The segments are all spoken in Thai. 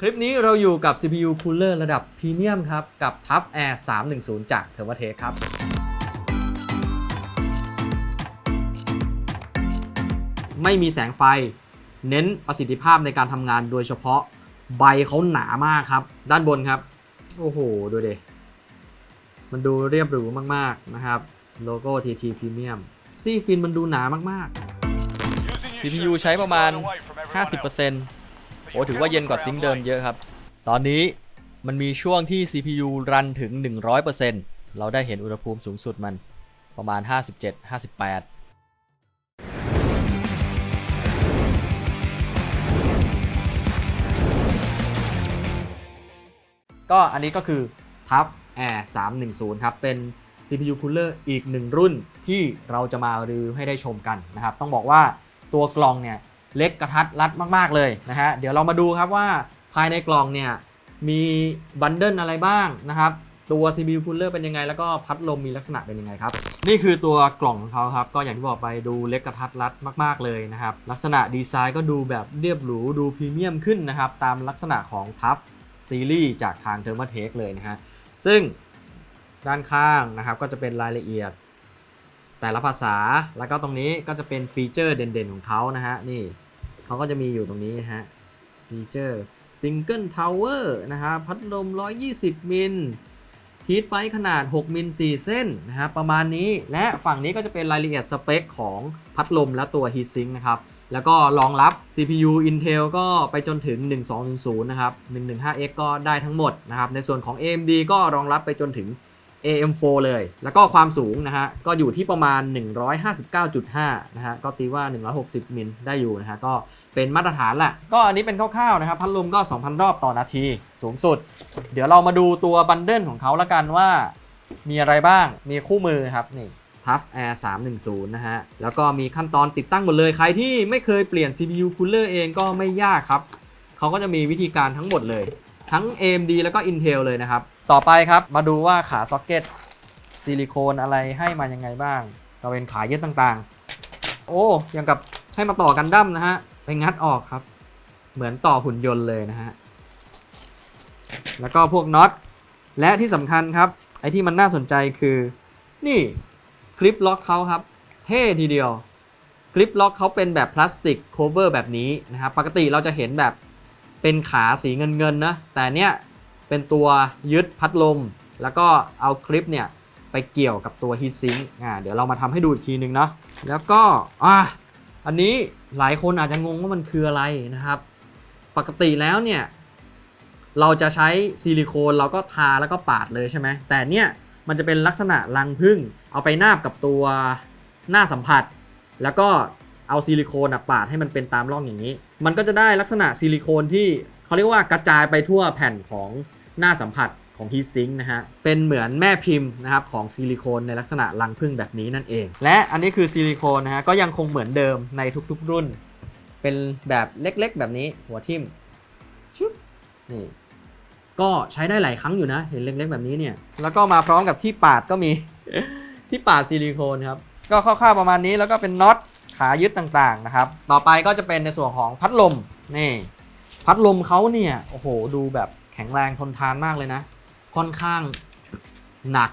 คลิปนี้เราอยู่กับ CPU Cooler ระดับพรีเมียมครับ กับ Tough Air 310 จาก t h e r m a t e c ครับ ไม่มีแสงไฟ เน้นประสิทธิภาพในการทำงานโดยเฉพาะใบเขาหนามากครับ ด้านบนครับ โอ้โห ดูเดมันดูเรียบหรูมาก ๆ นะครับ โลโก้ TT Premium ซีฟินมันดูหนามาก ๆ CPU ใช้ประมาณ 50% อ้ถือว่าเย็นกว่าซิงค์เดิมเยอะครับ ตอนนี้มันมีช่วงที่ CPU รันถึง 100%เราได้เห็นอุณหภูมิสูงสุดมันประมาณ 57-58ก็อันนี้ก็คือ Tough Air 310 ครับ เป็น CPU Cooler อีกหนึ่งรุ่นที่เราจะมารีวิวให้ได้ชมกันนะครับ ต้องบอกว่าตัวกล่องเนี่ย เล็กกระทัดรัดมากๆเลยนะฮะเดี๋ยวเรามาดูครับว่าภายในกล่องเนี่ยมีบันเดิลอะไรบ้างนะครับตัว CPU Cooler เป็นยังไง แล้วก็พัดลมมีลักษณะเป็นยังไงครับ นี่คือตัวกล่องของเขาครับ ก็อย่างที่บอกไปดูเล็กกระทัดรัดมาก ๆ เลยนะครับ ลักษณะดีไซน์ก็ดูแบบเรียบหรู ดูพรีเมียมขึ้นนะครับ ตามลักษณะของ Tough ซีรีส์จากทาง t h e r m a t e c เลยนะฮะ ซึ่งด้านข้างนะครับก็จะเป็นรายละเอียด แต่ละภาษาแล้วก็ตรงนี้ก็จะเป็นฟีเจอร์เด่น ๆ ของเขานะฮะนี่ เขาก็จะมีอยู่ตรงนี้นะฮะฟีเจอร์ซิงเกิลทาวเวอร์นะฮะพัดลม 120 มิลฮีทไ p ขนาด 6 มิล 4 เส้นนะฮะประมาณนี้และฝั่งนี้ก็จะเป็นรายละเอียดสเปคของพัดลมและตัว Heat Sink นะครับ แล้วก็รองรับ CPU Intel ก็ไปจนถึง 1200 นะครับ 115X ก็ได้ทั้งหมดนะครับ ในส่วนของ AMD ก็รองรับไปจนถึง AM4 เลย แล้วก็ความสูงนะฮะ ก็อยู่ที่ประมาณ 159.5 นะฮะ ก็ตีว่า 160 มิลได้อยู่นะฮะ ก็เป็นมาตรฐานแหละ ก็อันนี้เป็นคร่าวๆนะครับ พัดลมก็ 2,000 รอบต่อนาที สูงสุด เดี๋ยวเรามาดูตัวบันเดิลของเขาละกันว่ามีอะไรบ้าง มีคู่มือครับนี่ Tough Air 310 นะฮะ แล้วก็มีขั้นตอนติดตั้งหมดเลย ใครที่ไม่เคยเปลี่ยน CPU Cooler เองก็ไม่ยากครับ เขาก็จะมีวิธีการทั้งหมดเลย ทั้ง AMD แล้วก็ Intel เลยนะครับ ต่อไปครับมาดูว่าขาซ็อกเก็ตซิลิโคนอะไรให้มายังไงบ้างก็เป็นขายึดต่างๆ โอ้ยังกับให้มาต่อกันดั้มนะฮะไปงัดออกครับ เหมือนต่อหุ่นยนต์เลยนะฮะแล้วก็พวกน็อตและที่สำคัญครับ ไอ้ที่มันน่าสนใจคือ นี่คลิปล็อกเขาครับ เท่ทีเดียวคลิปล็อกเขาเป็นแบบพลาสติกโคเวอร์แบบนี้นะครับ ปกติเราจะเห็นแบบ เป็นขาสีเงินเงินๆนะ แต่เนี้ยเป็นตัวยึดพัดลม แล้วก็เอาคลิปเนี่ยไปเกี่ยวกับตัวฮีทซิงค์อ่าเดี๋ยวเรามาทำให้ดูอีกทีนึงเนาะแล้วก็อะอันนี้หลายคนอาจจะงงว่ามันคืออะไรนะครับ ปกติแล้วเนี่ยเราจะใช้ซิลิโคนเราก็ทาแล้วก็ปาดเลยใช่ไหมแต่เนี่ยมันจะเป็นลักษณะรังผึ้งเอาไปนาบกับตัวหน้าสัมผัส แล้วก็ เอาซิลิโคนอะปาดให้มันเป็นตามร่องอย่างนี้ มันก็จะได้ลักษณะซิลิโคนที่เขาเรียกว่ากระจายไปทั่วแผ่นของหน้าสัมผัสของฮีทซิงค์นะฮะ เป็นเหมือนแม่พิมพ์นะครับของซิลิโคนในลักษณะรังผึ้งแบบนี้นั่นเอง และอันนี้คือซิลิโคนนะฮะก็ยังคงเหมือนเดิมในทุกๆรุ่น เป็นแบบเล็กๆ แบบนี้หัวทิ่มชุบนี่ก็ใช้ได้หลายครั้งอยู่นะ เห็นเล็กๆแบบนี้เนี่ย แล้วก็มาพร้อมกับที่ปาดก็มีที่ปาดซิลิโคนครับ ก็คร่าวๆประมาณนี้แล้วก็เป็นน็อต ขายึดต่างๆนะครับ ต่อไปก็จะเป็นในส่วนของพัดลมนี่พัดลมเขาเนี่ยโอ้โหดูแบบแข็งแรงทนทานมากเลยนะ ค่อนข้างหนัก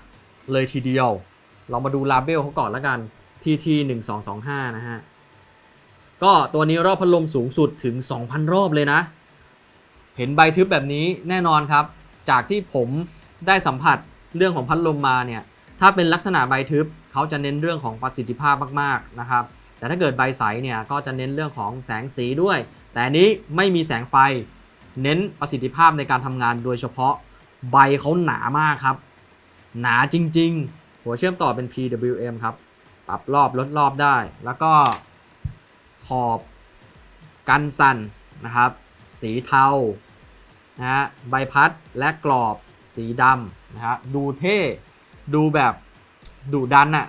เลยทีเดียว เรามาดูลาเบลเขาก่อนแล้วกัน TT 1 2 2 5นะฮะก็ตัวนี้รอบพัดลมสูงสุดถึง 2,000 รอบเลยนะ เห็นใบทึบแบบนี้แน่นอนครับ จากที่ผมได้สัมผัสเรื่องของพัดลมมาเนี่ย ถ้าเป็นลักษณะใบทึบเขาจะเน้นเรื่องของประสิทธิภาพมากๆนะครับ แต่ถ้าเกิดใบใสเนี่ยก็จะเน้นเรื่องของแสงสีด้วย แต่นนี้ไม่มีแสงไฟ เน้นประสิทธิภาพในการทำงานโดยเฉพาะใบเขาหนามากครับ หนาจริง ๆ หัวเชื่อมต่อเป็น PWM ครับ ปรับรอบลดรอบได้ แล้วก็ขอบกันสั่นนะครับ สีเทานะฮะใบพัดและกรอบสีดำนะฮะดูเท่ ดูแบบดุดันอะ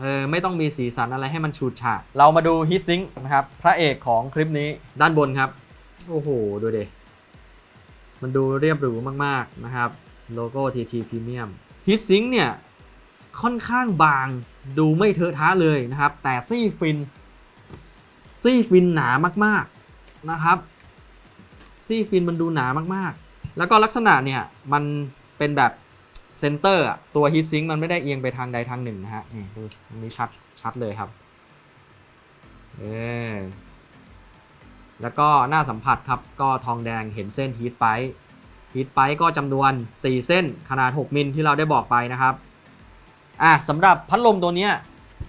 เออไม่ต้องมีสีสันอะไรให้มันฉูดฉาดเรามาดูฮิตซิงนะครับ พระเอกของคลิปนี้ด้านบนครับ โอ้โห ดูเดมันดูเรียบหรูมากๆนะครับ โลโก้ TT Premium ฮิตซิงเนี่ย ค่อนข้างบางดูไม่เทอะท้าเลยนะครับ แต่ซี่ฟิน ซี่ฟินหนามากๆนะครับ ซี่ฟินมันดูหนามากๆ แล้วก็ลักษณะเนี่ย มันเป็นแบบ เซนเตอร์ตัวฮีทซิงมันไม่ได้เอียงไปทางใดทางหนึ่งนะฮะนี่ดูนนี้ชัดชัดเลยครับเออแล้วก็หน้าสัมผัสครับ ก็ทองแดงเห็นเส้นฮีทไปฮีทไปก็จำนวน 4 เส้นขนาด 6 มิลที่เราได้บอกไปนะครับอะสำหรับพัดลมตัวเนี้ย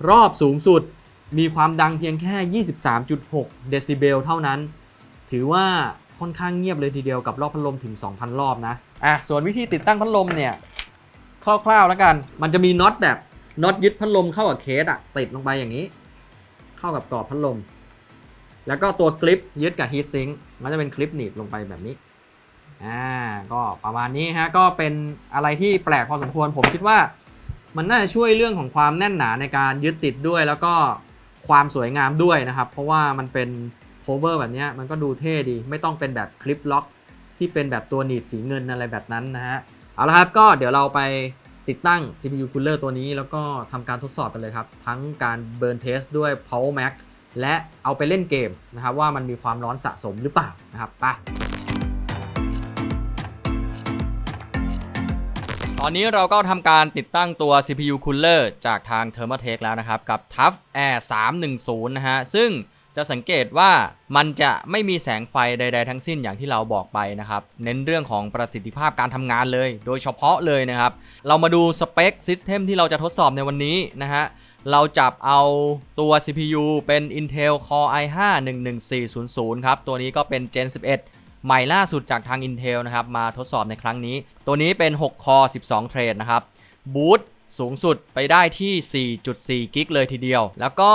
รอบสูงสุดมีความดังเพียงแค่ 23.6 เดซิเบลเท่านั้น ถือว่าค่อนข้างเงียบเลยทีเดียวกับรอบพัดลมถึง 2,000 รอบนะอะส่วนวิธีติดตั้งพัดลมเนี่ย คร่าวๆแล้วกัน มันจะมีน็อตแบบน็อตยึดพัดลมเข้ากับเคสอะติดลงไปอย่างนี้ เข้ากับกรอบพัดลม แล้วก็ตัวคลิปยึดกับฮีทซิงค์มันจะเป็นคลิปหนีบลงไปแบบนี้อ่าก็ประมาณนี้ฮะก็เป็นอะไรที่แปลกพอสมควรผมคิดว่า มันน่าจะช่วยเรื่องของความแน่นหนาในการยึดติดด้วย แล้วก็ความสวยงามด้วยนะครับ เพราะว่ามันเป็นโคเวอร์แบบนี้มันก็ดูเท่ดี ไม่ต้องเป็นแบบคลิปล็อกที่เป็นแบบตัวหนีบสีเงินอะไรแบบนั้นนะฮะ เอาละครับก็เดี๋ยวเราไปติดตั้ง CPU Cooler ตัวนี้ แล้วก็ทำการทดสอบกันเลยครับ ทั้งการเบิร์นเทสด้วย Power Max และเอาไปเล่นเกมนะครับว่ามันมีความร้อนสะสมหรือเปล่านะครับไปตอนนี้เราก็ทำการติดตั้งตัว CPU Cooler จากทาง Thermaltake แล้วนะครับ กับ Tough Air 310 นะฮะ ซึ่ง จะสังเกตว่ามันจะไม่มีแสงไฟใด ๆ ทั้งสิ้นอย่างที่เราบอกไปนะครับ เน้นเรื่องของประสิทธิภาพการทำงานเลย โดยเฉพาะเลยนะครับ เรามาดูสเปคซิสเต็มที่เราจะทดสอบในวันนี้นะฮะ เราจับเอาตัว CPU เป็น Intel Core i5 11400 ครับ ตัวนี้ก็เป็น Gen 11ใหม่ล่าสุดจากทาง Intel นะครับ มาทดสอบในครั้งนี้ ตัวนี้เป็น 6 คอ 12 เทรดนะครับบูต สูงสุดไปได้ที่ 4.4 กิกเลยทีเดียว แล้วก็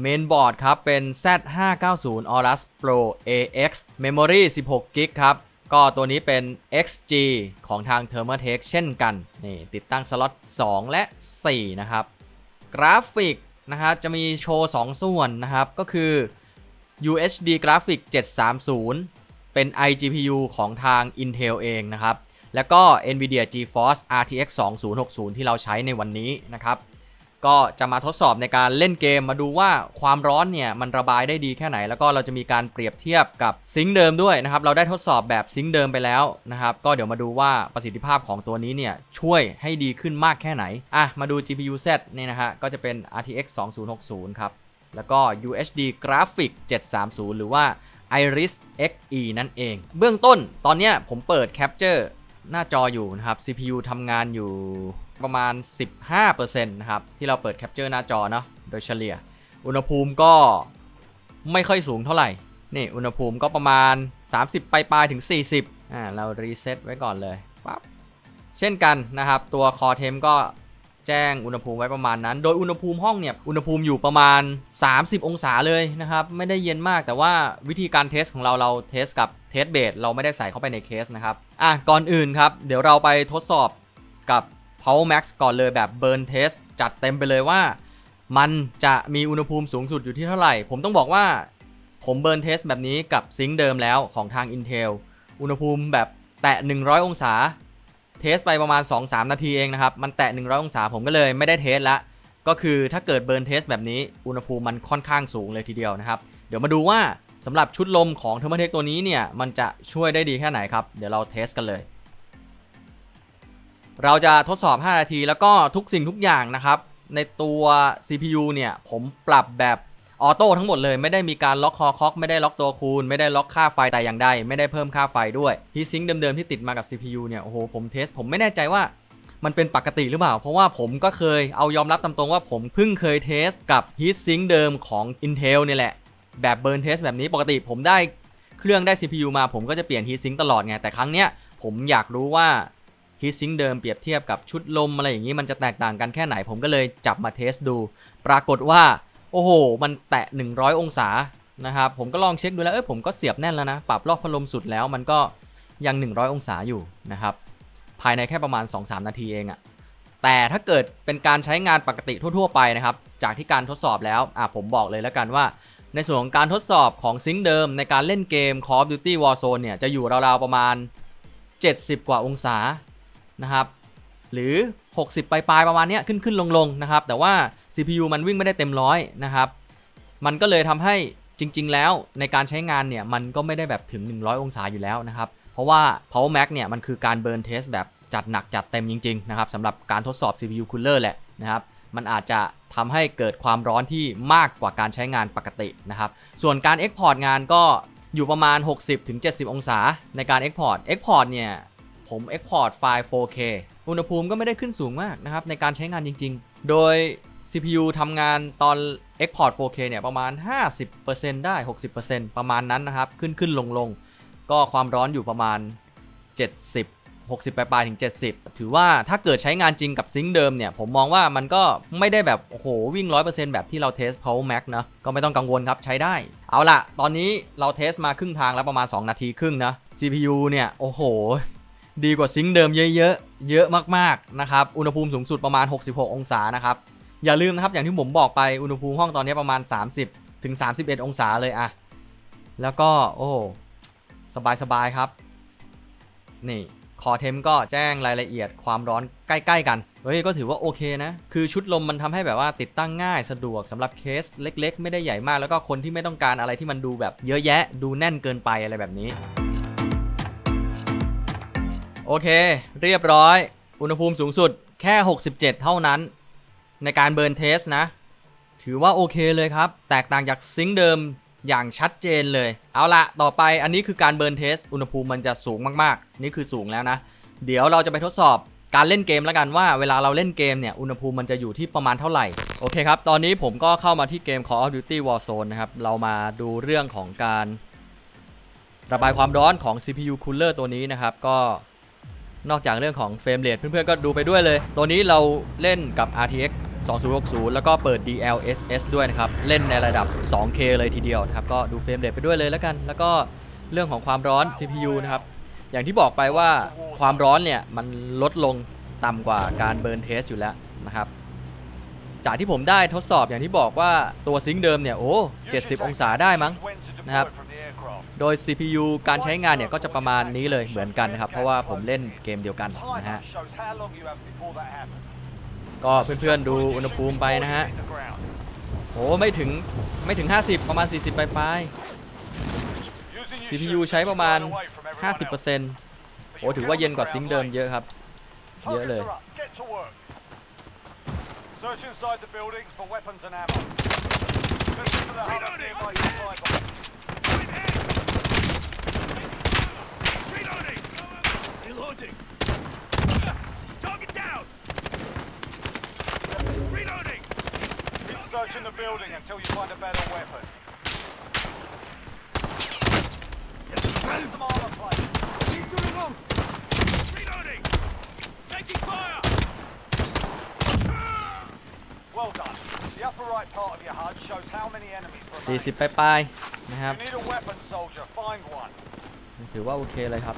เมนบอร์ดครับ เป็น Z590 Aorus Pro AX Memory 16 กิกครับ ก็ตัวนี้เป็น XG ของทาง Thermaltake เช่นกัน นี่ติดตั้งสล็อต 2 และ 4 นะครับ กราฟิกนะครับจะมีโชว์ 2 ส่วนนะครับ ก็คือ UHD Graphic 730 เป็น iGPU ของทาง Intel เองนะครับ แล้วก็ NVIDIA GeForce RTX 2060 ที่เราใช้ในวันนี้นะครับ ก็จะมาทดสอบในการเล่นเกมมาดูว่าความร้อนเนี่ยมันระบายได้ดีแค่ไหน แล้วก็เราจะมีการเปรียบเทียบกับซิงค์เดิมด้วยนะครับ เราได้ทดสอบแบบซิงค์เดิมไปแล้วนะครับ ก็เดี๋ยวมาดูว่าประสิทธิภาพของตัวนี้เนี่ยช่วยให้ดีขึ้นมากแค่ไหน อะ มาดู GPU Z นี่ยนะฮะ ก็จะเป็น RTX 2060 ครับ แล้วก็ UHD Graphic 730 หรือว่า Iris Xe นั่นเอง เบื้องต้นตอนนี้ผมเปิด Capture หน้าจออยู่นะครับ CPU ทำงานอยู่ประมาณ 15%นะครับที่เราเปิด Capture หน้าจอเนาะโดยเฉลี่ย อุณหภูมิก็ไม่ค่อยสูงเท่าไหร่ นี่อุณหภูมิก็ประมาณ 30 ปลายถึง 40 อ่าเรารีเซ็ตไว้ก่อนเลยปั๊บเช่นกันนะครับ ตัว Core Temp ก็แจ้งอุณหภูมิไว้ประมาณนั้น โดยอุณหภูมิห้องเนี่ยอุณหภูมิอยู่ประมาณ 30 องศาเลยนะครับ ไม่ได้เย็นมากแต่ว่าวิธีการเทสของเราเราเทสกับเทสเบสเราไม่ได้ใส่เข้าไปในเคสนะครับ อะก่อนอื่นครับ เดี๋ยวเราไปทดสอบกับ Power Max ก่อนเลยแบบ Burn Test จัดเต็มไปเลยว่า มันจะมีอุณหภูมิสูงสุดอยู่ที่เท่าไหร่ ผมต้องบอกว่าผมเบิร์นเทสแบบนี้กับซิงค์เดิมแล้วของทาง Intel อุณหภูมิแบบแตะ 100 องศา เทสไปประมาณ 2-3 นาทีเองนะครับ มันแตะ 100 องศาผมก็เลยไม่ได้เทสละ ก็คือถ้าเกิดเบิร์นเทสแบบนี้ อุณหภูมิมันค่อนข้างสูงเลยทีเดียวนะครับ เดี๋ยวมาดูว่า สำหรับชุดลมของ t h e r m a t e c ตัวนี้เนี่ยมันจะช่วยได้ดีแค่ไหนครับ เดี๋ยวเราเทสกันเลย เราจะทดสอบ 5 นาทีแล้วก็ทุกสิ่งทุกอย่างนะครับ ในตัว CPU เนี่ยผมปรับแบบออโต้ทั้งหมดเลยไม่ได้มีการล็อกคอคอกไม่ได้ล็อกตัวคูณ ไม่ได้ล็อกค่าไฟแต่อย่างใดไม่ได้เพิ่มค่าไฟด้วยฮีซิงค์เดิมๆที่ติดมากับ CPU เนี่ยโอ้โหผมเทสผมไม่แน่ใจว่ามันเป็นปกติหรือเปล่า เพราะว่าผมก็เคยเอายอมรับตามตรงว่าผมเพิ่งเคยเทสกับฮีทซิงค์เดิมของ Intel เนี่ยแหละ แบบเบิร์นเทสแบบนี้ปกติผมได้เครื่องได้ CPU มาผมก็จะเปลี่ยนฮีซิงตลอดไง แต่ครั้งเนี้ยผมอยากรู้ว่าฮีทซิงเดิมเปรียบเทียบกับชุดลมอะไรอย่างนี้มันจะแตกต่างกันแค่ไหน ผมก็เลยจับมาเทสดู ปรากฏว่า โอ้โห มันแตะ 100 องศานะครับผมก็ลองเช็คดูแล้วเออผมก็เสียบแน่นแล้วนะ ปรับรอบพัดลมสุดแล้วมันก็ยัง 100 องศาอยู่นะครับภายในแค่ประมาณ 2-3 นาทีเองอะแต่ถ้าเกิดเป็นการใช้งานปกติทั่ว ๆ ไปนะครับ จากที่การทดสอบแล้วอะผมบอกเลยแล้วกันว่า ในส่วนของการทดสอบของซิงค์เดิมในการเล่นเกม Call of Duty Warzone เนี่ยจะอยู่ราวๆประมาณ 70 กว่าองศานะครับหรือ 60 ปลายๆประมาณเนี้ยขึ้นขึ้นลงลงๆนะครับ แต่ว่า CPU มันวิ่งไม่ได้เต็มร้อยนะครับ มันก็เลยทำให้จริง ๆ แล้วในการใช้งานเนี่ยมันก็ไม่ได้แบบถึง 100 องศาอยู่แล้วนะครับ เพราะว่า Power Max เนี่ยมันคือการเบิร์นเทสแบบจัดหนักจัดเต็มจริง ๆ นะครับสำหรับการทดสอบ CPU Cooler แหละนะครับ มันอาจจะทำให้เกิดความร้อนที่มากกว่าการใช้งานปกตินะครับ ส่วนการ Export งานก็อยู่ประมาณ 60-70 องศาในการ Export Export เนี่ยผม Export ไฟล์ 4K อุณหภูมิก็ไม่ได้ขึ้นสูงมากนะครับในการใช้งานจริง ๆ โดย CPU ทำงานตอน Export 4K เนี่ยประมาณ 50%ได้ 60%ประมาณนั้นนะครับ ขึ้นขึ้นลงลงก็ความร้อนอยู่ประมาณ 70 60 ปลายๆถึง 70 ถือว่าถ้าเกิดใช้งานจริงกับซิงค์เดิมเนี่ย ผมมองว่ามันก็ไม่ได้แบบ โอ้โห วิ่ง 100%แบบที่เราเทส Power Max นะ ก็ไม่ต้องกังวลครับ ใช้ได้ เอาล่ะ ตอนนี้เราเทสมาครึ่งทางแล้วประมาณ 2 นาทีครึ่งนะ CPU เนี่ย โอ้โห ดีกว่าซิงค์เดิมเยอะๆ เยอะมากๆ นะครับ อุณหภูมิสูงสุดประมาณ 66 องศานะครับ อย่าลืมนะครับ อย่างที่ผมบอกไป อุณหภูมิห้องตอนนี้ประมาณ 30 ถึง 31 องศาเลยอะแล้วก็ โอ้ สบายๆ ครับ นี่ คอเทมก็แจ้งรายละเอียดความร้อนใกล้ๆกัน เฮ้ยก็ถือว่าโอเคนะ คือชุดลมมันทำให้แบบว่าติดตั้งง่ายสะดวกสำหรับเคสเล็ก ๆ ไม่ได้ใหญ่มากแล้วก็คนที่ไม่ต้องการอะไรที่มันดูแบบเยอะแยะ ดูแน่นเกินไปอะไรแบบนี้ โอเค เรียบร้อย อุณหภูมิสูงสุดแค่ 67 เท่านั้น ในการเบิร์นเทสนะ ถือว่าโอเคเลยครับ แตกต่างจากซิงค์เดิม อย่างชัดเจนเลย เอาละต่อไปอันนี้คือการเบิร์นเทส อุณหภูมิมันจะสูงมากๆ นี่คือสูงแล้วนะ เดี๋ยวเราจะไปทดสอบการเล่นเกมแล้วกันว่าเวลาเราเล่นเกมเนี่ย อุณหภูมิมันจะอยู่ที่ประมาณเท่าไหร่ โอเคครับ ตอนนี้ผมก็เข้ามาที่เกม Call of Duty Warzone นะครับ เรามาดูเรื่องของการระบายความร้อนของ CPU Cooler ตัวนี้นะครับ ก็ นอกจากเรื่องของเฟรมเรทเพื่อนๆก็ดูไปด้วยเลย ตัวนี้เราเล่นกับ RTX 2060 แล้วก็เปิด DLSS ด้วยนะครับ เล่นในระดับ 2K เลยทีเดียวนะครับ ก็ดูเฟรมเรทไปด้วยเลยแล้วกัน แล้วก็เรื่องของความร้อน CPU นะครับ อย่างที่บอกไปว่าความร้อนเนี่ยมันลดลงต่ำกว่าการเบิร์นเทสอยู่แล้วนะครับ จากที่ผมได้ทดสอบอย่างที่บอกว่าตัวซิงค์เดิมเนี่ยโอ้70 องศาได้มั้งนะครับ โดย CPU การใช้งานเนี่ยก็จะประมาณนี้เลยเหมือนกันนะครับ เพราะว่าผมเล่นเกมเดียวกันนะฮะ ก็เพื่อนๆดูอุณหภูมิไปนะฮะโอ้ไม่ถึงไม่ถึง 50 ประมาณ 40 ปลายๆ CPU ใช้ประมาณ 50%โอ้ถือว่าเย็นกว่าซิงค์เดิมเยอะครับ เยอะเลย Search inside the buildings for weapons and ammo. Reloading! Target down! Reloading! Keep searching the building until you find a better weapon. Grab some armor plates. Need to reload! Reloading! Taking fire! Well done. The upper right part of your HUD shows how many enemies remain. 40 ปลายๆนะครับ You need a weapon, soldier. Find one. ถือว่าโอเคเลยครับ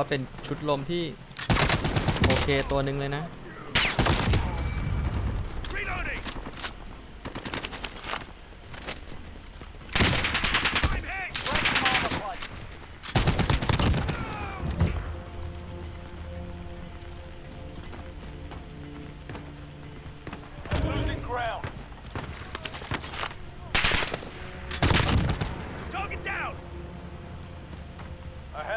ว่าเป็นชุดลมที่ โอเคตัวหนึ่งเลยนะ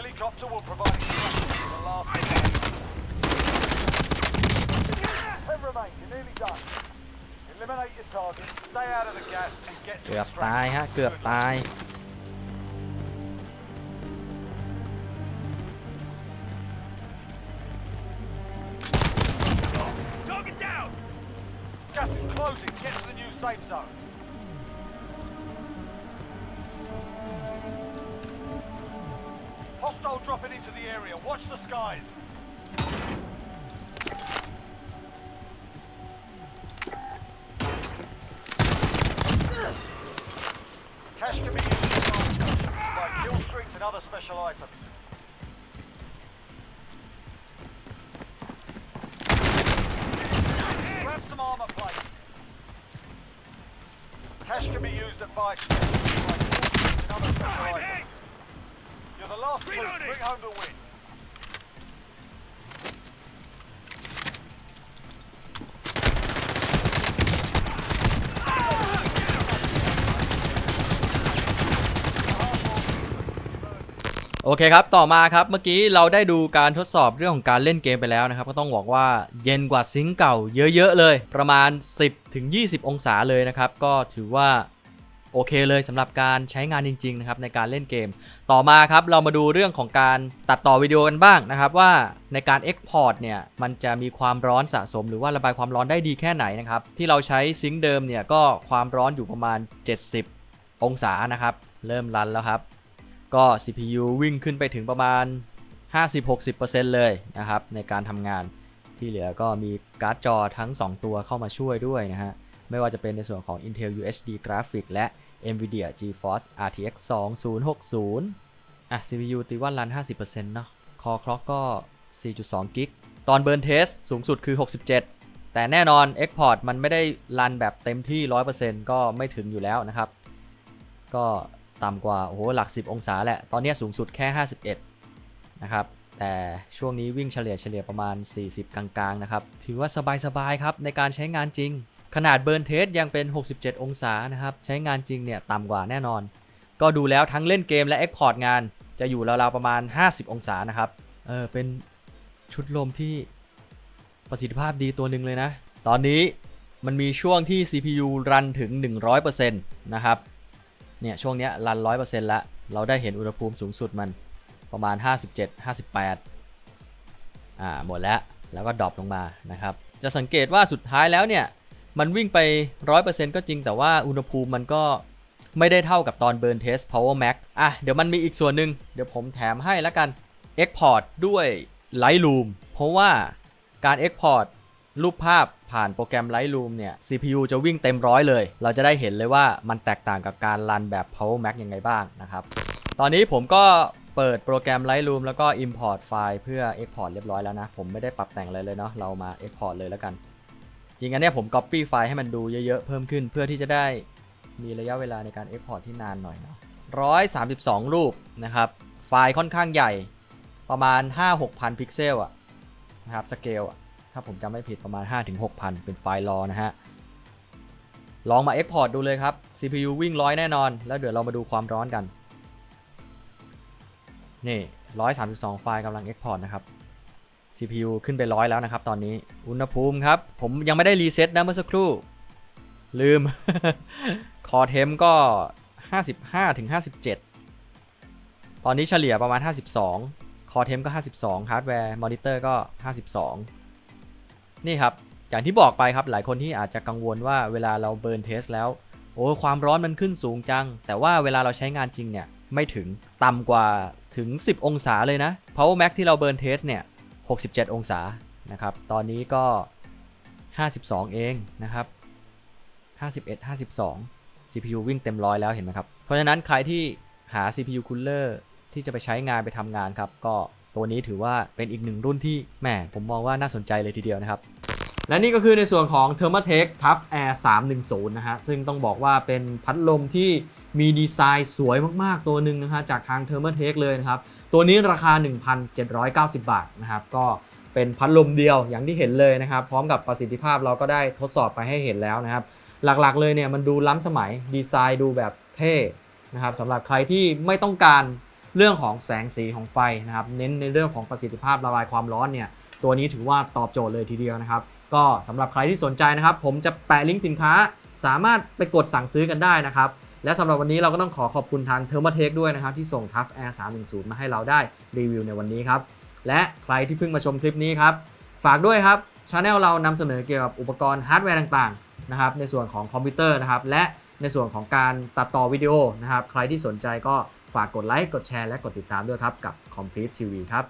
helicopter will provide instructions for the last Ten remain. You're nearly done. Eliminate your target, stay out of the gas, and get to เกือบ extraction. ตายฮะ เกือบตาย Target down! Gas is closing. Get to the new safe zone. Cash can be used to buy kill streaks and other special items. Grab some armor plates. Cash can be used at buy stores to buy kill streaks and other special items. You're the last. Reloading. Bring home the win. เคครับต่อมาครับเมื่อกี้เราได้ดูการทดสอบเรื่องของการเล่นเกมไปแล้วนะครับ ก็ต้องบอกว่าเย็นกว่าซิงเก่าเยอะๆเลย ประมาณ 10ถึง20 องศาเลยนะครับ ก็ถือว่าโอเคเลยสำหรับการใช้งานจริงๆนะครับในการเล่นเกม ต่อมาครับเรามาดูเรื่องของการตัดต่อวิดีโอกันบ้างนะครับว่าในการ Export เนี่ยมันจะมีความร้อนสะสม หรือว่าระบายความร้อนได้ดีแค่ไหนนะครับที่เราใช้ซิงค์เดิมเนี่ยก็ความร้อนอยู่ประมาณ 70 องศานะครับเริ่มรันแล้วครับ ก็ CPU วิ่งขึ้นไปถึงประมาณ 50-60%เลยนะครับในการทำงานที่เหลือก็มีการ์ดจอทั้ง 2 ตัวเข้ามาช่วยด้วยนะฮะ ไม่ว่าจะเป็นในส่วนของ Intel UHD Graphics และ Nvidia GeForce RTX 2060 อะ CPU ตีว่ารัน 50%เนาะ Core Clock ก็ 4.2กิกตอนเบิร์นเทสสูงสุดคือ 67 แต่แน่นอน Export มันไม่ได้รันแบบเต็มที่ 100%ก็ไม่ถึงอยู่แล้วนะครับ ก็ ต่ำกว่าโอ้โหหลัก 10 องศาแหละ ตอนนี้สูงสุดแค่ 51 นะครับ แต่ช่วงนี้วิ่งเฉลี่ยเฉลี่ยประมาณ 40 กลางๆ นะครับ ถือว่าสบายๆ ครับในการใช้งานจริง ขนาดเบิร์นเทสยังเป็น 67 องศานะครับ ใช้งานจริงเนี่ยต่ำกว่าแน่นอน ก็ดูแล้วทั้งเล่นเกมและ Export งาน จะอยู่ราวๆประมาณ 50 องศานะครับ เออเป็นชุดลมที่ประสิทธิภาพดีตัวหนึ่งเลยนะ ตอนนี้มันมีช่วงที่ CPU รันถึง 100%นะครับ เนี่ยช่วงเนี้ยรัน100%ละ เราได้เห็นอุณหภูมิสูงสุดมันประมาณ 57 58อ่าหมดแล้ว แล้วก็ดรอปลงมานะครับ จะสังเกตว่าสุดท้ายแล้วเนี่ย มันวิ่งไป 100%ก็จริงแต่ว่าอุณหภูมิมันก็ไม่ได้เท่ากับตอนเบิร์นเทส Power Max อะเดี๋ยวมันมีอีกส่วนหนึ่งเดี๋ยวผมแถมให้แล้วกัน Export ด้วย Lightroom เพราะว่าการ Export รูปภาพผ่านโปรแกรม Lightroom เนี่ย CPU จะวิ่งเต็มร้อยเลย เราจะได้เห็นเลยว่ามันแตกต่างกับการรันแบบ Power Max ยังไงบ้างนะครับ ตอนนี้ผมก็เปิดโปรแกรม Lightroom แล้วก็ Import ไฟล์เพื่อ Export เรียบร้อยแล้วนะ ผมไม่ได้ปรับแต่งอะไรเลยเนาะ เรามา Export เลยแล้วกัน จริงอันเนี้ยผม Copy ไฟล์ให้มันดูเยอะๆ เพิ่มขึ้นเพื่อที่จะได้มีระยะเวลาในการ Export ที่นานหน่อยเนาะ132 รูปนะครับ ไฟล์ค่อนข้างใหญ่ ประมาณ 5-6,000 พิกเซลอะนะครับ สเกลอะ ถ้าผมจำไม่ผิดประมาณ 5-6,000 เป็นไฟล์รอนะฮะ ลองมา Export ดูเลยครับ CPU วิ่งร้อยแน่นอน แล้วเดี๋ยวเรามาดูความร้อนกัน นี่ 132 ไฟล์กำลัง Export นะครับ CPU ขึ้นไปร้อยแล้วนะครับ ตอนนี้ อุณหภูมิครับ ผมยังไม่ได้รีเซ็ตนะเมื่อสักครู่ ลืม คอเทมก็ 55ถึง57 ตอนนี้เฉลี่ยประมาณ 52 คอเทมก็ 52 ฮาร์ดแวร์ มอนิเตอร์ก็ 52 นี่ครับ อย่างที่บอกไปครับหลายคนที่อาจจะกังวลว่าเวลาเราเบิร์นเทสแล้ว โอ้ความร้อนมันขึ้นสูงจัง แต่ว่าเวลาเราใช้งานจริงเนี่ยไม่ถึงต่ำกว่าถึง 10 องศาเลยนะ Power Max ที่เราเบิร์นเทสเนี่ย67 องศานะครับ ตอนนี้ก็ 52 เองนะครับ 51 52 CPU วิ่งเต็มร้อยแล้วเห็นไหมครับ เพราะฉะนั้นใครที่หา CPU Cooler ที่จะไปใช้งานไปทำงานครับก็ ตัวนี้ถือว่าเป็นอีกหนึ่งรุ่นที่แหมผมมองว่าน่าสนใจเลยทีเดียวนะครับ และนี่ก็คือในส่วนของ Thermaltake Tough Air 310 นะฮะ ซึ่งต้องบอกว่าเป็นพัดลมที่มีดีไซน์สวยมากๆ ตัวหนึ่งนะฮะจากทาง Thermaltake เลยนะครับ ตัวนี้ราคา 1,790 บาทนะครับ ก็เป็นพัดลมเดียวอย่างที่เห็นเลยนะครับ พร้อมกับประสิทธิภาพเราก็ได้ทดสอบไปให้เห็นแล้วนะครับ หลักๆเลยเนี่ยมันดูล้ำสมัยดีไซน์ดูแบบเท่นะครับสำหรับใครที่ไม่ต้องการ เรื่องของแสงสีของไฟนะครับ เน้นในเรื่องของประสิทธิภาพระบายความร้อนเนี่ย ตัวนี้ถือว่าตอบโจทย์เลยทีเดียวนะครับ ก็สำหรับใครที่สนใจนะครับ ผมจะแปะลิงก์สินค้า สามารถไปกดสั่งซื้อกันได้นะครับ และสำหรับวันนี้เราก็ต้องขอขอบคุณทาง t h e r m a t e c h ด้วยนะครับ ที่ส่ง Tough Air 310 มาให้เราได้รีวิวในวันนี้ครับ และใครที่เพิ่งมาชมคลิปนี้ครับ ฝากด้วยครับช anel เรานำเสนอเกี่ยวกับอุปกรณ์ฮาร์ดแวร์ต่างๆนะครับในส่วนของคอมพิวเตอร์นะครับและในส่วนของการตัดต่อวิดีโอนะครับใครที่สนใจก็ ฝากกดไลค์กดแชร์และกดติดตามด้วยครับกับ Complete TV ครับ